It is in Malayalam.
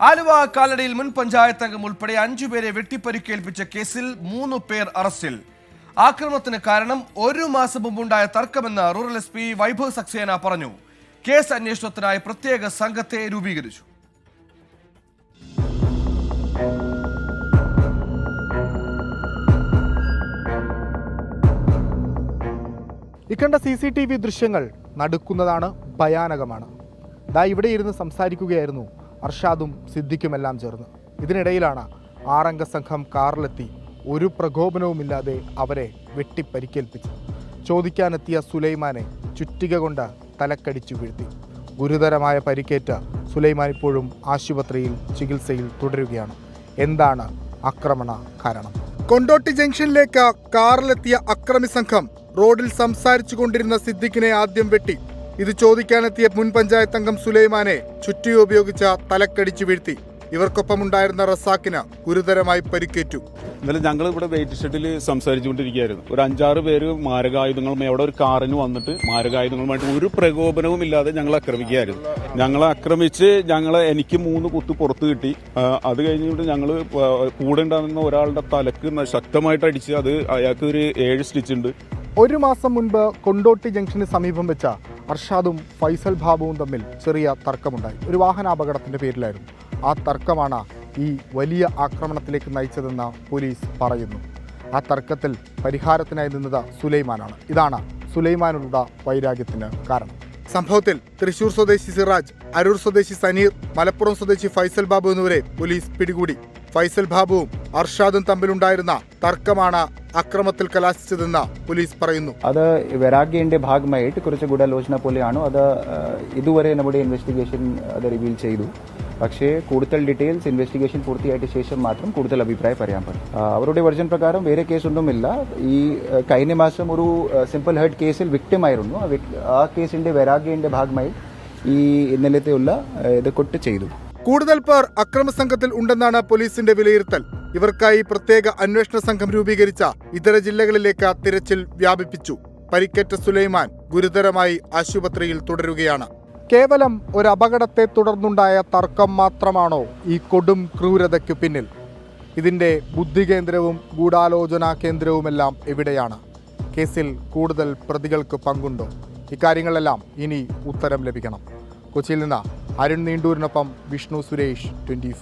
ആലുവ കാലടിയിൽ മുൻ പഞ്ചായത്ത് അംഗം ഉൾപ്പെടെ അഞ്ചു പേരെ വെട്ടിപ്പരിക്കേൽപ്പിച്ച കേസിൽ മൂന്ന് പേർ അറസ്റ്റിൽ. ആക്രമണത്തിന് കാരണം ഒരു മാസം മുമ്പുണ്ടായ തർക്കമെന്ന് rural S P Vaibhav Saxena പറഞ്ഞു. കേസ് അന്വേഷണത്തിനായി പ്രത്യേക സംഘത്തെ രൂപീകരിച്ചു. ഇക്കണ്ട സി സി ടി വി ദൃശ്യങ്ങൾ നടുക്കുന്നതാണ് ഭയാനകമാണ്. ദാ ഇവിടെ ഇരുന്ന് സംസാരിക്കുകയായിരുന്നു അർഷാദും സിദ്ദിഖുമെല്ലാം ചേർന്ന്. ഇതിനിടയിലാണ് ആറംഗ സംഘം കാറിലെത്തി ഒരു പ്രകോപനവുമില്ലാതെ അവരെ വെട്ടിപ്പരിക്കേൽപ്പിച്ചു ചോദിക്കാനെത്തിയ സുലൈമാനെ ചുറ്റിക കൊണ്ട് തലക്കടിച്ചു വീഴ്ത്തി. ഗുരുതരമായ പരിക്കേറ്റ സുലൈമാൻ ഇപ്പോഴും ആശുപത്രിയിൽ ചികിത്സയിൽ തുടരുകയാണ്. എന്താണ് ആക്രമണ കാരണം? കൊണ്ടോട്ടി ജംഗ്ഷനിലേക്ക് കാറിലെത്തിയ അക്രമി സംഘം റോഡിൽ സംസാരിച്ചു കൊണ്ടിരുന്ന സിദ്ദിഖിനെ ആദ്യം വെട്ടി. ഇത് ചോദിക്കാനെത്തിയ മുൻ പഞ്ചായത്ത് അംഗം സുലൈമാനെ ചുറ്റി ഉപയോഗിച്ച തലക്കടിച്ചു വീഴ്ത്തി. ഇവർക്കൊപ്പം ഉണ്ടായിരുന്ന റസാക്കിന് ഗുരുതരമായി പരിക്കേറ്റു. ഇന്നലെ ഞങ്ങൾ ഇവിടെ വെയിറ്റ് ഷെഡിൽ സംസാരിച്ചുകൊണ്ടിരിക്കുകയായിരുന്നു. ഒരു അഞ്ചാറ് പേര് മാരകായുധങ്ങളുമായി അവിടെ ഒരു കാറിന് വന്നിട്ട് മാരകായുധങ്ങളുമായിട്ട് ഒരു പ്രകോപനവും ഇല്ലാതെ ഞങ്ങൾ ആക്രമിക്കുകയായിരുന്നു. ഞങ്ങളെ ആക്രമിച്ച് ഞങ്ങളെ എനിക്ക് മൂന്ന് കുത്ത് പുറത്ത് കിട്ടി. അത് കഴിഞ്ഞിട്ട് ഞങ്ങൾ കൂടെ ഉണ്ടാകുന്ന ഒരാളുടെ തലക്ക് ശക്തമായിട്ട് അടിച്ച് അത് അയാൾക്ക് ഒരു ഏഴ് സ്റ്റിച്ച് ഉണ്ട്. ഒരു മാസം മുൻപ് കൊണ്ടോട്ടി ജംഗ്ഷന് സമീപം വെച്ച അർഷാദും ഫൈസൽ ബാബുവും തമ്മിൽ ചെറിയ തർക്കമുണ്ടായി. ഒരു വാഹനാപകടത്തിന്റെ പേരിലായിരുന്നു. ആ തർക്കമാണ് ഈ വലിയ ആക്രമണത്തിലേക്ക് നയിച്ചതെന്ന് പോലീസ് പറയുന്നു. ആ തർക്കത്തിൽ പരിഹാരത്തിനായി നിന്നത് സുലൈമാനാണ്. ഇതാണ് സുലൈമാനുള്ള വൈരാഗ്യത്തിന് കാരണം. സംഭവത്തിൽ തൃശൂർ സ്വദേശി സിറാജ് അരൂർ സ്വദേശി സനീർ മലപ്പുറം സ്വദേശി ഫൈസൽ ബാബു എന്നിവരെ പോലീസ് പിടികൂടി. ഫൈസൽ ബാബുവും അർഷാദും തമ്മിലുണ്ടായിരുന്ന തർക്കമാണ് അക്രമത്തിൽ കലാശിച്ചതെന്ന് പോലീസ് പറയുന്നു. അത് വൈരാഗ്യന്റെ ഭാഗമായിട്ട് കുറച്ച് ഗൂഢാലോചന പോലെയാണ്. അത് ഇതുവരെ നമ്മുടെ ഇൻവെസ്റ്റിഗേഷൻ അത് റിവീൽ ചെയ്തു. പക്ഷേ കൂടുതൽ ഡീറ്റെയിൽസ് ഇൻവെസ്റ്റിഗേഷൻ പൂർത്തിയായിട്ട് ശേഷം മാത്രം കൂടുതൽ അഭിപ്രായം പറയാൻ പറ്റും. അവരുടെ വെർജൻ പ്രകാരം വേറെ കേസൊന്നുമില്ല ഈ കഴിഞ്ഞ മാസം ഒരു സിമ്പിൾ ഹേർട്ട് കേസിൽ വിക്ടിം ആയിരുന്നു. ആ കേസിന്റെ വൈരാഗ്യന്റെ ഭാഗമായി ഈ ഇന്നലത്തെയുള്ള ഇത് കൊട്ട് ചെയ്തു. കൂടുതൽ പേർ അക്രമ സംഘത്തിൽ ഉണ്ടെന്നാണ് പോലീസിന്റെ വിലയിരുത്തൽ. ഇവർക്കായി പ്രത്യേക അന്വേഷണ സംഘം രൂപീകരിച്ച ഇതര ജില്ലകളിലേക്ക് തിരച്ചിൽ വ്യാപിപ്പിച്ചു. പരിക്കേറ്റ സുലൈമാൻ ഗുരുതരമായി ആശുപത്രിയിൽ തുടരുകയാണ്. കേവലം ഒരു അപകടത്തെ തുടർന്നുണ്ടായ തർക്കം മാത്രമാണോ ഈ കൊടും ക്രൂരതയ്ക്ക് പിന്നിൽ? ഇതിന്റെ ബുദ്ധികേന്ദ്രവും ഗൂഢാലോചനാ കേന്ദ്രവുമെല്ലാം എവിടെയാണ്? കേസിൽ കൂടുതൽ പ്രതികൾക്ക് പങ്കുണ്ടോ? ഇക്കാര്യങ്ങളെല്ലാം ഇനി ഉത്തരം ലഭിക്കണം. കൊച്ചിയിൽ നിന്ന് അരുൺ നീണ്ടൂരിനൊപ്പം വിഷ്ണു സുരേഷ് ട്വന്റി